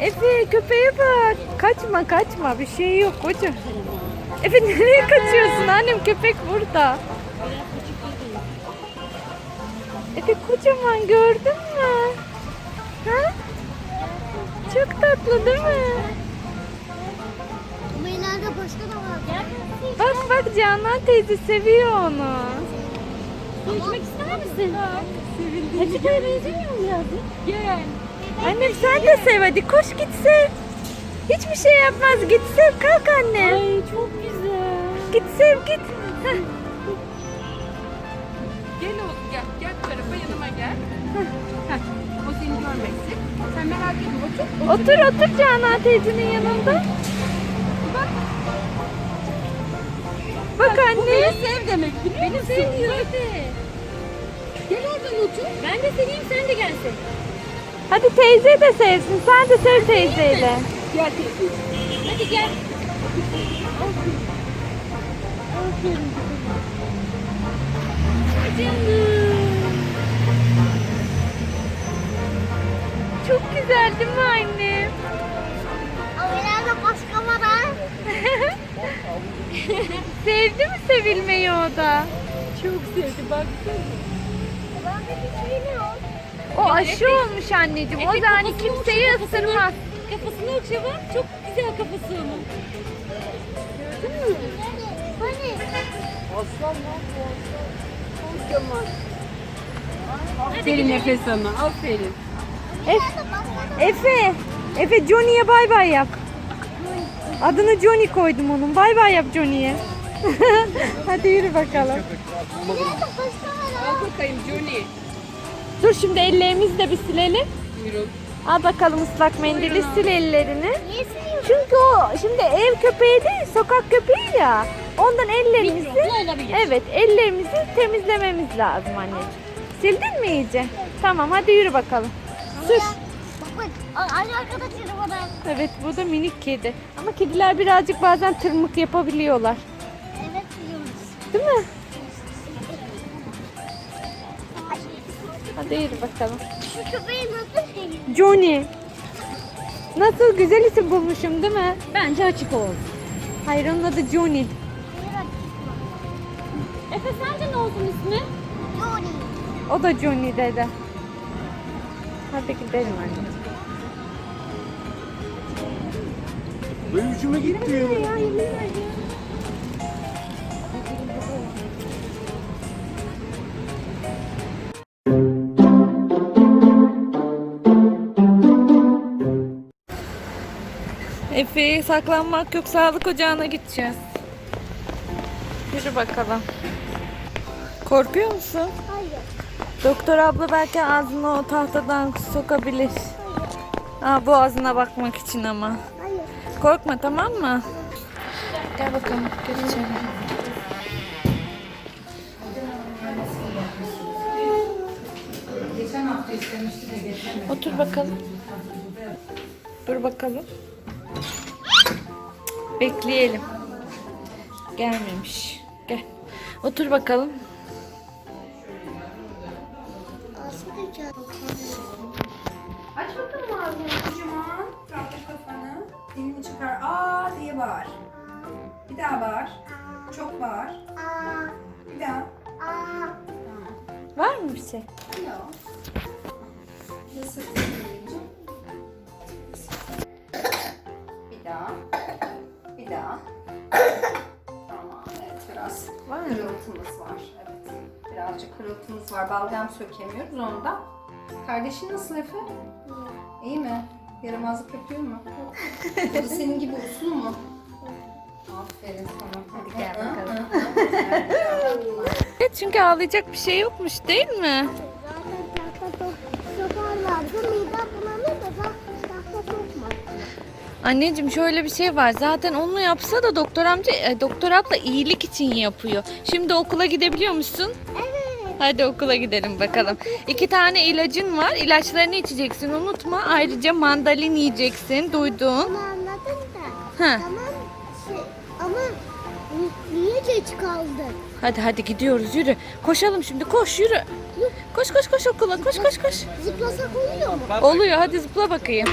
Efe köpeğe bak. Kaçma kaçma bir şey yok koca. Efe nereye kaçıyorsun annem köpek burada. Efe kocaman gördün mü? Ha? Çok tatlı değil mi? Ama ileride başka da var. Bak bak Canan teyze seviyor onu. İçmek ister misin? Hatice'ye benzemiyor mu ya? Gel. Annem sen de sev hadi koş git sev. Hiçbir şey yapmaz git sev kalk anne. Ay çok güzel. Git sev git. Heh. Gel oğlum gel. Gel bu tarafa yanıma gel. Heh. O seni görmesin. Sen merak etme otur. Otur otur Canan teyzenin yanında. Bak. Bak anne. Demek biliyor musun? Beni seviyor Efe. Gel oradan otur. Ben de seveyim sen de gelsin. Hadi teyze de sevsin. Sen de sev teyzeyle. Gel teyze. Hadi gel. Çok güzel değil mi anne? Sevdi mi sevilmeyi o da? Çok sevdi baksana. Ben de bir şey ne o? O aşı olmuş anneciğim. O Efe, da hani kafasını kimseyi ısırmaz. Kafasını okşa bak. Çok güzel kafası onun. Gördün mü? Hani? Aslan lan bu aslan. Kocaman. Aferin Efe sana. Aferin. Ef- Efe. Efe Johnny'ye bay bay yap. Adını Johnny koydum onun. Bay bay yap Johnny'ye. Hadi yürü bakalım. Al bakayım Johnny. Dur şimdi ellerimizi de bir silelim. Buyurun. Al bakalım ıslak mendili sil ellerini. Çünkü o şimdi ev köpeği değil sokak köpeği ya. Ondan ellerimizi evet ellerimizi temizlememiz lazım anneciğim. Sildin mi iyice? Tamam hadi yürü bakalım. Sür. Aynı arkadaşları bana. Evet bu da minik kedi. Ama kediler birazcık bazen tırmık yapabiliyorlar. Evet biliyoruz. Değil mi? Hadi yürü bakalım. Şu köpeği nasıl seviyorsun? Johnny. Nasıl güzel isim bulmuşum değil mi? Bence açık olsun. Hayır onun adı Johnny. Efe sence ne olsun ismi? Johnny. O da Johnny dedi. Hadi gidelim ucuma gitti. Efe saklanmak yok sağlık ocağına gideceğiz. Yürü bakalım. Korkuyor musun? Hayır. Doktor abla belki ağzını o tahtadan sokabilir. Aa, boğazına bakmak için ama. Korkma tamam mı? Gel bakalım gel içeri. Otur bakalım. Dur bakalım. Bekleyelim. Gelmemiş. Gel. Otur bakalım. Aslında Aç bakalım ağzını Diye bağır. Bir daha bağır. Çok bağır. Aa, Bir daha. aa. Var mı bir şey? Yok. Bir daha. Bir daha. Tamam evet biraz Var mı? kırıltımız var. Evet. Birazcık kırıltımız var. Balgam sökemiyoruz ondan. Kardeşin nasıl Efe? İyi? Yaramazlık yapıyor mu? Da senin gibi uslu mu? Aferin sana. Hadi gel bakalım. Evet çünkü ağlayacak bir şey yokmuş değil mi? Zaten tahta top sokarlardı. Mide bulanır da zaten tahta sokmaz. Anneciğim şöyle bir şey var. Zaten onu yapsa da doktor amca, e, doktor abla iyilik için yapıyor. Şimdi okula gidebiliyor musun? Evet. Hadi okula gidelim bakalım. İki tane ilacın var. İlaçlarını içeceksin unutma. Ayrıca mandalin yiyeceksin. Duydun. Onu anladım da. Ha. Tamam. Şey, ama Ama ni- niye geç kaldık? Hadi hadi gidiyoruz yürü. Koşalım şimdi koş yürü. Koş koş koş okula koş koş koş. Zıplasak oluyor mu? Oluyor hadi zıpla bakayım.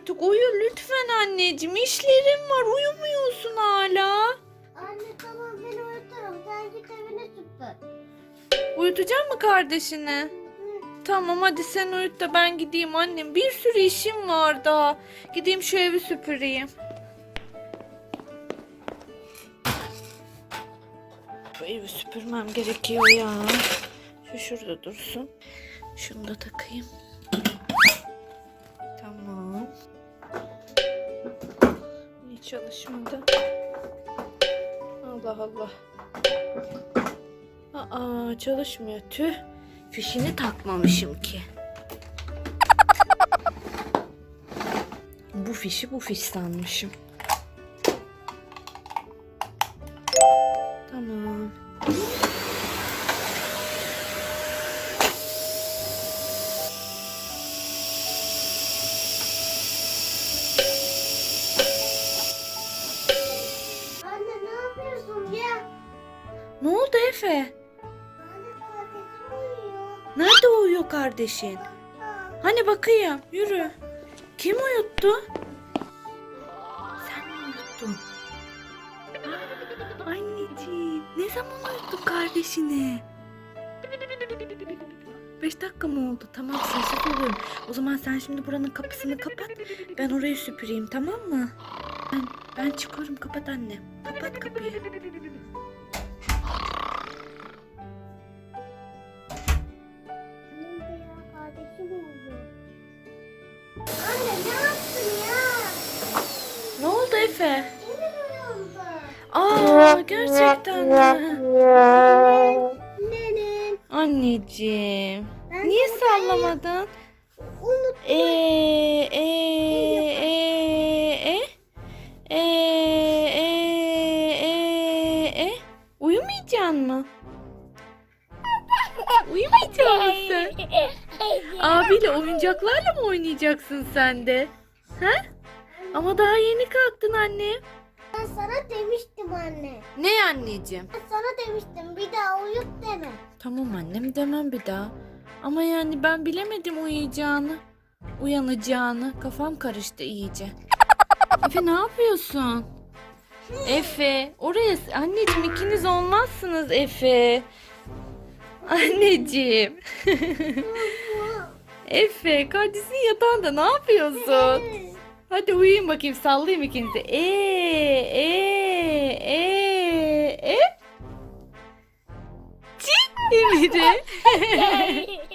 Artık uyu lütfen anneciğim işlerim var uyumuyorsun hala. Anne tamam beni uyuturum. Sen git evine süpür. Uyutacak mı kardeşini? Tamam hadi sen uyut da ben gideyim annem. Bir sürü işim var daha. Gideyim şu evi süpüreyim. Bu evi süpürmem gerekiyor ya. Şu şurada dursun. Şunu da takayım. Çalışmadı? Allah Allah. Aa çalışmıyor. Tüh. Fişini takmamışım ki. Bu fişi bu fiş sanmışım. Nerede uyuyor kardeşin? Hani bakayım. Yürü. Kim uyuttu? Sen mi uyuttun? Aa, anneciğim. Ne zaman uyuttun kardeşini? Beş dakika mı oldu? Tamam sessiz oluyorum. O zaman sen şimdi buranın kapısını kapat. Ben orayı süpüreyim tamam mı? Ben, ben çıkıyorum kapat anne. Kapat kapıyı. Aa gerçekten mi? Nenem. Anneciğim. Ben Niye de sallamadın? Unut. E e e e e e e e Uyumayacaksın mı? Uyumayacak mısın? Abiyle oyuncaklarla mı oynayacaksın sen de? Ha? Ama daha yeni kalktın anne. Ben sana demiştim anne. Ne anneciğim? Ben sana demiştim bir daha uyut deme. Tamam annem demem bir daha. Ama yani ben bilemedim uyuyacağını. Uyanacağını. Kafam karıştı iyice. Efe ne yapıyorsun? Efe oraya anneciğim ikiniz olmazsınız Efe. Anneciğim. Efe kardeşin yatağında ne yapıyorsun? Hadi uyuyun bakayım sallayayım ikinizi. E e e e. Çin Emir'i.